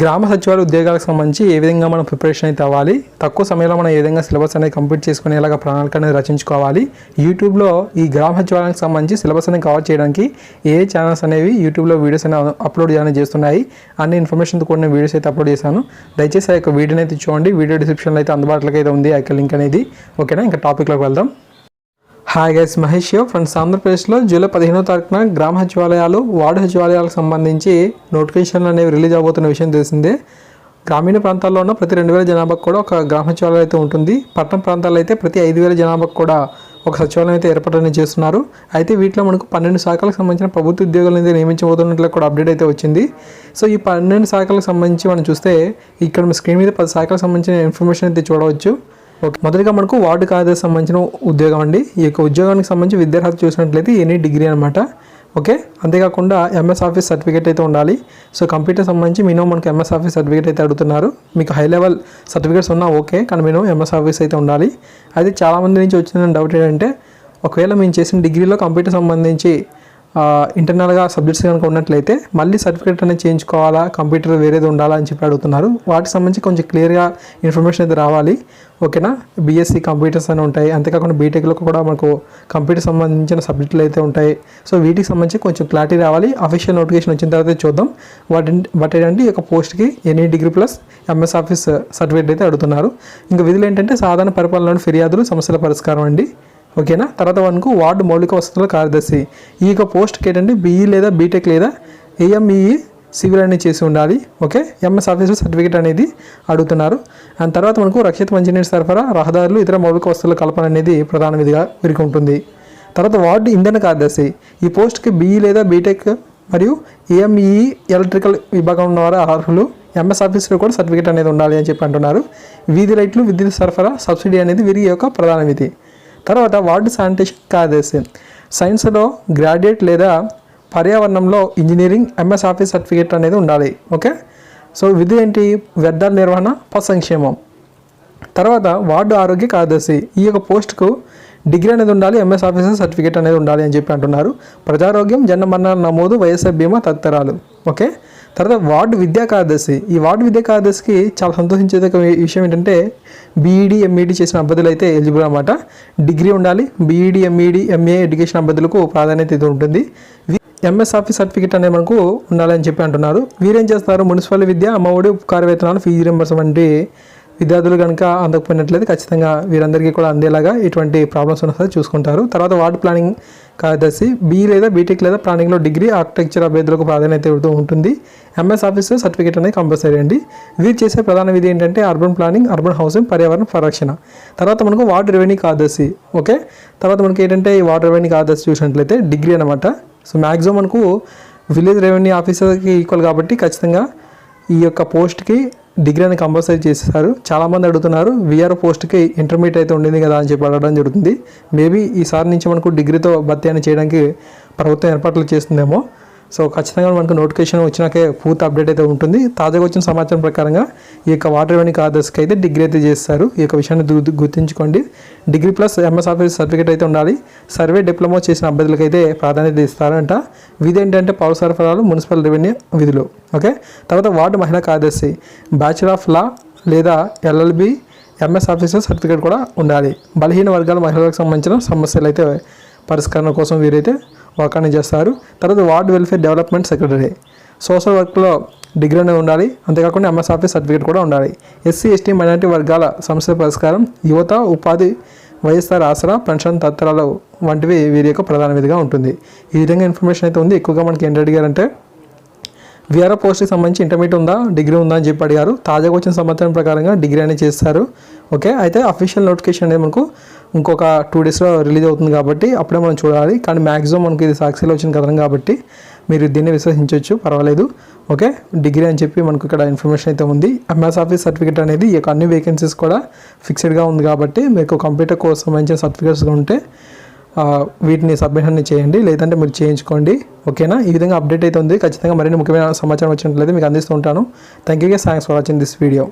గ్రామ సచివాలయ ఉద్యోగాలకు సంబంధించి ఏ విధంగా మనం ప్రిపరేషన్ అయితే అవ్వాలి తక్కువ సమయంలో మనం ఏ విధంగా సిలబస్ అనేది కంప్లీట్ చేసుకునేలాగా ప్రణాళిక అనేది రచించుకోవాలి యూట్యూబ్లో ఈ గ్రామ సచివాలయానికి సంబంధించి సిలబస్ అనేది కవర్ చేయడానికి ఏ ఛానల్స్ అనేవి యూట్యూబ్లో వీడియోస్ అనేవి అప్లోడ్ అనేది చేస్తున్నాయి అన్ని ఇన్ఫర్మేషన్తో కూడిన వీడియోస్ అయితే అప్లోడ్ చేశాను. దయచేసి ఆ యొక్క వీడియోని అయితే చూడండి వీడియో డిస్క్రిప్షన్లో అయితే అందుబాటులోకి అయితే ఉంది ఆ యొక్క లింక్ అనేది. ఓకేనా? ఇంకా టాపిక్లోకి వెళ్దాం. హాయ్ గైస్ మహేష్ యో ఫ్రెండ్స్ ఆంధ్రప్రదేశ్లో జూలై పదిహేనో తారీఖున గ్రామ సచివాలయాలు వార్డు సచివాలయాలకు సంబంధించి నోటిఫికేషన్లు అనేవి రిలీజ్ అవబోతున్న విషయం తెలిసిందే. గ్రామీణ ప్రాంతాల్లో ఉన్న ప్రతి రెండు వేల జనాభాకు కూడా ఒక గ్రామ సచివాలయం అయితే ఉంటుంది. పట్టణ ప్రాంతాల్లో అయితే ప్రతి ఐదు వేల జనాభాకు కూడా ఒక సచివాలయం అయితే ఏర్పాటు చేస్తున్నారు. అయితే వీటిలో మనకు పన్నెండు శాఖలకు సంబంధించిన ప్రభుత్వ ఉద్యోగులను అయితే నియమించబోతున్నట్లు కూడా అప్డేట్ అయితే వచ్చింది. సో ఈ పన్నెండు శాఖలకు సంబంధించి మనం చూస్తే ఇక్కడ మన స్క్రీన్ మీద పది శాఖలకు సంబంధించిన ఇన్ఫర్మేషన్ అయితే చూడవచ్చు. ఓకే. మొదటిగా మనకు వార్డు కార్యదర్శి సంబంధించిన ఉద్యోగం అండి. ఈ యొక్క ఉద్యోగానికి సంబంధించి విద్యార్హత చూసినట్లయితే ఎనీ డిగ్రీ అనమాట ఓకే. అంతేకాకుండా ఎంఎస్ ఆఫీస్ సర్టిఫికేట్ అయితే ఉండాలి. సో కంప్యూటర్ సంబంధించి మినిమం మనకు ఎంఎస్ ఆఫీస్ సర్టిఫికేట్ అయితే అడుగుతున్నారు. మీకు హై లెవెల్ సర్టిఫికేట్స్ ఉన్నా ఓకే కానీ మినిమం ఎంఎస్ ఆఫీస్ అయితే ఉండాలి. అయితే చాలామంది నుంచి వచ్చిన డౌట్ ఏంటంటే ఒకవేళ మేము చేసిన డిగ్రీలో కంప్యూటర్ సంబంధించి ఇంటర్నల్గా సబ్జెక్ట్స్ కనుక ఉన్నట్లయితే మళ్ళీ సర్టిఫికేట్ అనేది చేయించుకోవాలా? కంప్యూటర్ వేరేది ఉండాలా అని చెప్పి అడుగుతున్నారు. వాటికి సంబంధించి కొంచెం క్లియర్గా ఇన్ఫర్మేషన్ అయితే రావాలి. ఓకేనా బీఎస్సీ కంప్యూటర్స్ అని ఉంటాయి. అంతేకాకుండా బీటెక్లో కూడా మనకు కంప్యూటర్ సంబంధించిన సబ్జెక్టులు అయితే ఉంటాయి. సో వీటికి సంబంధించి కొంచెం క్లారిటీ రావాలి. అఫీషియల్ నోటిఫికేషన్ వచ్చిన తర్వాత చూద్దాం. వాటి బట్ ఏంటంటే ఈ యొక్క పోస్ట్కి any degree plus MS office certificate అయితే అడుగుతున్నారు. ఇంకా విధులు ఏంటంటే సాధారణ పరిపాలనలోని ఫిర్యాదులు సమస్యల పరిష్కారం అండి. ఓకేనా? తర్వాత వన్కు వార్డు మౌలిక వసతుల కార్యదర్శి. ఈ యొక్క పోస్ట్కి ఏంటంటే బీఈ లేదా బీటెక్ లేదా ఏఎంఈఈ సివిల్ అనేది చేసి ఉండాలి. ఓకే? ఎంఎస్ ఆఫీసర్ సర్టిఫికేట్ అనేది అడుగుతున్నారు. అండ్ తర్వాత మనకు రక్షిత మంచినీటి సరఫరా రహదారులు ఇతర మౌలిక వస్తువుల కల్పన అనేది ప్రధాన విధిగా వీరికి ఉంటుంది. తర్వాత వార్డు ఇంధన కార్యదర్శి. ఈ పోస్ట్కి బీఈ లేదా బీటెక్ మరియు ఏఎంఈఈ ఎలక్ట్రికల్ విభాగం ద్వారా అర్హులు. ఎంఎస్ ఆఫీసర్ కూడా సర్టిఫికేట్ అనేది ఉండాలి అని చెప్పి అంటున్నారు. వీధి లైట్లు విద్యుత్ సరఫరా సబ్సిడీ అనేది వీరి యొక్క ప్రధాన విధి. తర్వాత వార్డు శానిటేషన్ కార్యదర్శి. సైన్స్లో గ్రాడ్యుయేట్ లేదా పర్యావరణంలో ఇంజనీరింగ్ ఎంఎస్ ఆఫీస్ సర్టిఫికేట్ అనేది ఉండాలి. ఓకే? సో విధి ఏంటి? వ్యర్థాల నిర్వహణ పశు సంక్షేమం తర్వాత వార్డు ఆరోగ్య కార్యదర్శి. ఈ యొక్క పోస్ట్కు డిగ్రీ అనేది ఉండాలి ఎంఎస్ ఆఫీసర్ సర్టిఫికేట్ అనేది ఉండాలి అని చెప్పి అంటున్నారు. ప్రజారోగ్యం జన్మ మరణాల నమోదు వైఎస్ఆర్ బీమా తదితరాలు. ఓకే? తర్వాత వార్డు విద్యా ఈ వార్డు విద్యా కార్యదర్శికి చాలా సంతోషించే విషయం ఏంటంటే బీఈడి ఎంఈడి చేసిన అభ్యర్థులు అయితే ఎలిజిబుల్ అనమాట డిగ్రీ ఉండాలి. బీఈడి ఎంఈడి ఎంఏ ఎడ్యుకేషన్ అభ్యర్థులకు ప్రాధాన్యత ఇది ఉంటుంది. ఎంఎస్ ఆఫీస్ సర్టిఫికేట్ అనేది మనకు ఉండాలని చెప్పి అంటున్నారు. వీరేం చేస్తారు? మున్సిపల్ విద్య అమ్మఒడి ఉపకార వేతనాలు ఫీజు రింబర్స్ వంటి విద్యార్థులు కనుక అందకపోయినట్లయితే ఖచ్చితంగా వీరందరికీ కూడా అందేలాగా ఇటువంటి ప్రాబ్లమ్స్ ఉన్న చూసుకుంటారు. తర్వాత వార్డు ప్లానింగ్ కార్యదర్శి బీ లేదా బీటెక్ లేదా ప్లానింగ్లో డిగ్రీ ఆర్కిటెక్చర్ అభ్యర్థులకు ప్రాధాన్యత ఇవ్వడం ఉంటుంది. ఎంఎస్ ఆఫీసు సర్టిఫికేట్ అనేది కంపల్సరీ అండి. వీరు చేసే ప్రధాన విధి ఏంటంటే అర్బన్ ప్లానింగ్ అర్బన్ హౌసింగ్ పర్యావరణ పరిరక్షణ. తర్వాత మనకు వాటర్ రెవెన్యూ కార్యదర్శి ఓకే? తర్వాత మనకి ఏంటంటే ఈ వార్డ్ రెవెన్యూ కార్యదర్శి చూసినట్లయితే డిగ్రీ అనమాట సో మ్యాక్సిమం మనకు విలేజ్ రెవెన్యూ ఆఫీసర్కి ఈక్వల్ కాబట్టి ఖచ్చితంగా ఈ యొక్క పోస్ట్కి డిగ్రీ అని కంపల్సరీ చేసేసారు చాలామంది అడుగుతున్నారు విఆర్ పోస్ట్కి ఇంటర్మీడియట్ అయితే ఉండింది కదా అని చెప్పి అడగడం జరుగుతుంది. మేబీ ఈసారి నుంచి మనకు డిగ్రీతో భర్తీ అని చేయడానికి ప్రభుత్వం ఏర్పాట్లు చేస్తుందేమో. సో ఖచ్చితంగా మనకు నోటిఫికేషన్ వచ్చినాకే పూర్తి అప్డేట్ అయితే ఉంటుంది. తాజాగా వచ్చిన సమాచారం ప్రకారంగా ఈ యొక్క వాటర్ రెవెన్యూ ఆర్డర్స్కి అయితే డిగ్రీ అయితే చేస్తారు. ఈ యొక్క విషయాన్ని గు- గుర్తుంచుకోండి. Degree plus MS office certificate అయితే ఉండాలి. సర్వే డిప్లొమా చేసిన అభ్యర్థులకు అయితే ప్రాధాన్యత ఇస్తారంట. విధి ఏంటంటే పౌర సరఫరాలు మున్సిపల్ రెవెన్యూ విధులు. ఓకే? తర్వాత వార్డు మహిళా కార్యదర్శి బ్యాచులర్ ఆఫ్ లా లేదా ఎల్ఎల్బి ఎంఎస్ ఆఫీసర్ సర్టిఫికేట్ కూడా ఉండాలి. బలహీన వర్గాల మహిళలకు సంబంధించిన సమస్యలు అయితే పరిష్కరణ కోసం వీరైతే వర్కాన్ని చేస్తారు. తర్వాత ward welfare development secretary. Social వర్క్లో డిగ్రీ అనేది ఉండాలి. అంతేకాకుండా ఎంఎస్ ఆఫీస్ సర్టిఫికేట్ కూడా ఉండాలి. ఎస్సీ ఎస్టీ మైనార్టీ వర్గాల సమస్యల పరిష్కారం యువత ఉపాధి వైఎస్ఆర్ ఆసరా పెన్షన్ తత్రాలు వంటివి వీరి యొక్క ప్రధాన విధిగా ఉంటుంది. ఈ విధంగా ఇన్ఫర్మేషన్ అయితే ఉంది. ఎక్కువగా మనకి ఏంటి అడిగారంటే విఆర్ఓ పోస్ట్కి సంబంధించి ఇంటర్మీడియట్ ఉందా డిగ్రీ ఉందా అని చెప్పి అడిగారు. తాజాగా వచ్చిన సమాచారం ప్రకారంగా డిగ్రీ అనేది చేస్తారు. ఓకే? అయితే అఫీషియల్ నోటిఫికేషన్ అనేది మనకు ఇంకొక టూ డేస్లో రిలీజ్ అవుతుంది కాబట్టి అప్పుడే మనం చూడాలి. కానీ మ్యాక్సిమం మనకి ఇది సాక్షిలో వచ్చిన కథనం కాబట్టి మీరు దీన్ని విశ్వసించవచ్చు. పర్వాలేదు. ఓకే? డిగ్రీ అని చెప్పి మనకు ఇక్కడ ఇన్ఫర్మేషన్ అయితే ఉంది. ఎంఎస్ ఆఫీస్ సర్టిఫికేట్ అనేది ఈ యొక్క అన్ని వేకెన్సీస్ కూడా ఫిక్స్డ్గా ఉంది కాబట్టి మీకు కంప్యూటర్ కోర్స్ సంబంధించిన సర్టిఫికేట్స్ ఉంటే వీటిని సబ్మిషన్ చేయండి. లేదంటే మీరు చేయించుకోండి. ఓకేనా? ఈ విధంగా అప్డేట్ అయితే ఉంది. ఖచ్చితంగా మరిన్ని ముఖ్యమైన సమాచారం వచ్చినట్లయితే మీకు అందిస్తూ ఉంటాను. Thank you thanks for watching this video